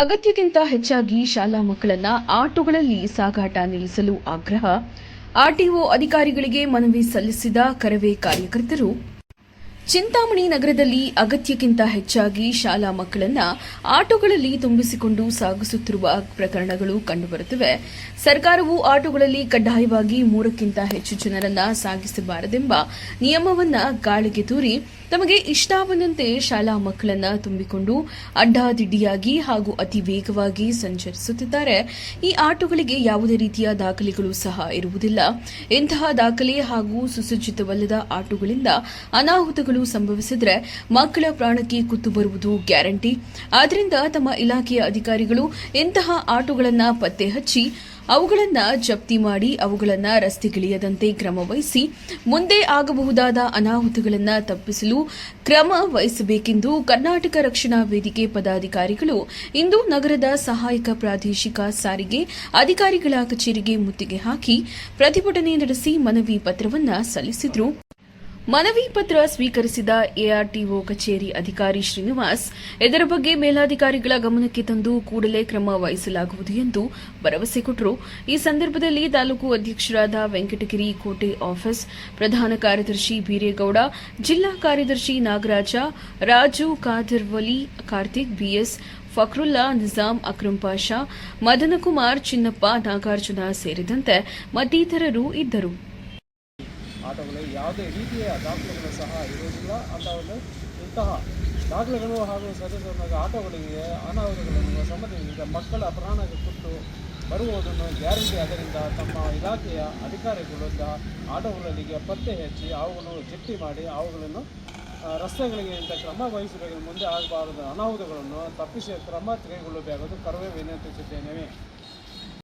ಅಗತ್ಯಕ್ಕಿಂತ ಹೆಚ್ಚಾಗಿ ಶಾಲಾ ಮಕ್ಕಳನ್ನ ಆಟೋಗಳಲ್ಲಿ ಸಾಗಾಟ ನಿಲ್ಲಿಸಲು ಆಗ್ರಹ. ಆರ್ಟಿಒ ಅಧಿಕಾರಿಗಳಿಗೆ ಮನವಿ ಸಲ್ಲಿಸಿದ ಕರವೇ ಕಾರ್ಯಕರ್ತರು ಚಿಂತಾಮಣಿ ನಗರದಲ್ಲಿ ಅಗತ್ಯಕ್ಕಿಂತ ಹೆಚ್ಚಾಗಿ ಶಾಲಾ ಮಕ್ಕಳನ್ನ ಆಟೋಗಳಲ್ಲಿ ತುಂಬಿಸಿಕೊಂಡು ಸಾಗಿಸುತ್ತಿರುವ ಪ್ರಕರಣಗಳು ಕಂಡುಬರುತ್ತಿವೆ. ಸರ್ಕಾರವು ಆಟೋಗಳಲ್ಲಿ ಕಡ್ಡಾಯವಾಗಿ ಮೂರಕ್ಕಿಂತ ಹೆಚ್ಚು ಜನರನ್ನ ಸಾಗಿಸಬಾರದೆಂಬ ನಿಯಮವನ್ನ ಗಾಳಿಗೆ ತೂರಿ ತಮಗೆ ಇಷ್ಟ ಬಂದಂತೆ ಶಾಲಾ ಮಕ್ಕಳನ್ನ ತುಂಬಿಕೊಂಡು ಅಡ್ಡಾದಿಡ್ಡಿಯಾಗಿ ಹಾಗೂ ಅತಿ ವೇಗವಾಗಿ ಸಂಚರಿಸುತ್ತಿದ್ದಾರೆ. ಈ ಆಟೋಗಳಿಗೆ ಯಾವುದೇ ರೀತಿಯ ದಾಖಲೆಗಳು ಸಹ ಇರುವುದಿಲ್ಲ. ಇಂತಹ ದಾಖಲೆ ಹಾಗೂ ಸುಸಜ್ಜಿತವಲ್ಲದ ಆಟೋಗಳಿಂದ ಅನಾಹುತಗಳು ಸಂಭವಿಸಿದ್ರೆ ಮಕ್ಕಳ ಪ್ರಾಣಕ್ಕೆ ಕುತ್ತು ಬರುವುದು ಗ್ಯಾರಂಟಿ. ಆದ್ದರಿಂದ ತಮ್ಮ ಇಲಾಖೆಯ ಅಧಿಕಾರಿಗಳು ಇಂತಹ ಆಟೋಗಳನ್ನು ಪತ್ತೆ ಹಚ್ಚಿ, ಅವುಗಳನ್ನು ಜಪ್ತಿ ಮಾಡಿ, ಅವುಗಳನ್ನು ರಸ್ತೆಗಿಳಿಯದಂತೆ ಕ್ರಮ ವಹಿಸಿ, ಮುಂದೆ ಆಗಬಹುದಾದ ಅನಾಹುತಗಳನ್ನು ತಪ್ಪಿಸಲು ಕ್ರಮ ವಹಿಸಬೇಕೆಂದು ಕರ್ನಾಟಕ ರಕ್ಷಣಾ ವೇದಿಕೆ ಪದಾಧಿಕಾರಿಗಳು ಇಂದು ನಗರದ ಸಹಾಯಕ ಪ್ರಾದೇಶಿಕ ಸಾರಿಗೆ ಅಧಿಕಾರಿಗಳ ಕಚೇರಿಗೆ ಮುತ್ತಿಗೆ ಹಾಕಿ ಪ್ರತಿಭಟನೆ ನಡೆಸಿ ಮನವಿ ಪತ್ರವನ್ನ ಸಲ್ಲಿಸಿದರು. ಮನವಿ ಪತ್ರ ಸ್ವೀಕರಿಸಿದ ಎಆರ್ಟಿಒ ಕಚೇರಿ ಅಧಿಕಾರಿ ಶ್ರೀನಿವಾಸ್, ಇದರ ಬಗ್ಗೆ ಮೇಲಾಧಿಕಾರಿಗಳ ಗಮನಕ್ಕೆ ತಂದು ಕೂಡಲೇ ಕ್ರಮ ವಹಿಸಲಾಗುವುದು ಎಂದು ಭರವಸೆ ಕೊಟ್ಟರು. ಈ ಸಂದರ್ಭದಲ್ಲಿ ತಾಲೂಕು ಅಧ್ಯಕ್ಷರಾದ ವೆಂಕಟಗಿರಿ ಕೋಟೆ ಆಫೀಸ್ ಪ್ರಧಾನ ಕಾರ್ಯದರ್ಶಿ ಬೀರೇಗೌಡ, ಜಿಲ್ಲಾ ಕಾರ್ಯದರ್ಶಿ ನಾಗರಾಜ, ರಾಜು ಕಾದರ್ವಲಿ, ಕಾರ್ತಿಕ್ ಬಿಎಸ್, ಫಕ್ರುಲ್ಲಾ ನಿಜಾಂ ಅಕ್ರಂ ಪಾಷಾ, ಮದನಕುಮಾರ್ ಚಿನ್ನಪ್ಪ ನಾಗಾರ್ಜುನ ಸೇರಿದಂತೆ ಮತ್ತಿತರರು ಇದ್ದರು. ಆಟೋಗಳು ಯಾವುದೇ ರೀತಿಯ ದಾಖಲೆಗಳು ಸಹ ಇರುವುದಿಲ್ಲ. ಒಂದು ಇಂತಹ ದಾಖಲೆಗಳು ಹಾಗೂ ಸದಸ್ಯರಾದ ಆಟೋಗಳಿಗೆ ಅನಾಹುತಗಳನ್ನು ಸಂಬಂಧಿಸಿದ ಮಕ್ಕಳ ಪ್ರಾಣಕ್ಕೆ ಕೊಟ್ಟು ಬರುವುದನ್ನು ಗ್ಯಾರಂಟಿ. ಅದರಿಂದ ತಮ್ಮ ಇಲಾಖೆಯ ಅಧಿಕಾರಿಗಳಿಂದ ಆಟೋಗಳಿಗೆ ಪತ್ತೆ ಹಚ್ಚಿ ಅವುಗಳನ್ನು ಜಪ್ತಿ ಮಾಡಿ ಅವುಗಳನ್ನು ರಸ್ತೆಗಳಿಗೆ ಇಂಥ ಕ್ರಮ ವಹಿಸಬೇಕು ಮುಂದೆ ಆಗಬಾರದು. ಅನಾಹುತಗಳನ್ನು ತಪ್ಪಿಸಿ ಕ್ರಮ ತೆಗೆದುಕೊಳ್ಳಬೇಕಾದ ಕರವೇ ವಿನಂತಿಸುತ್ತೇನೆ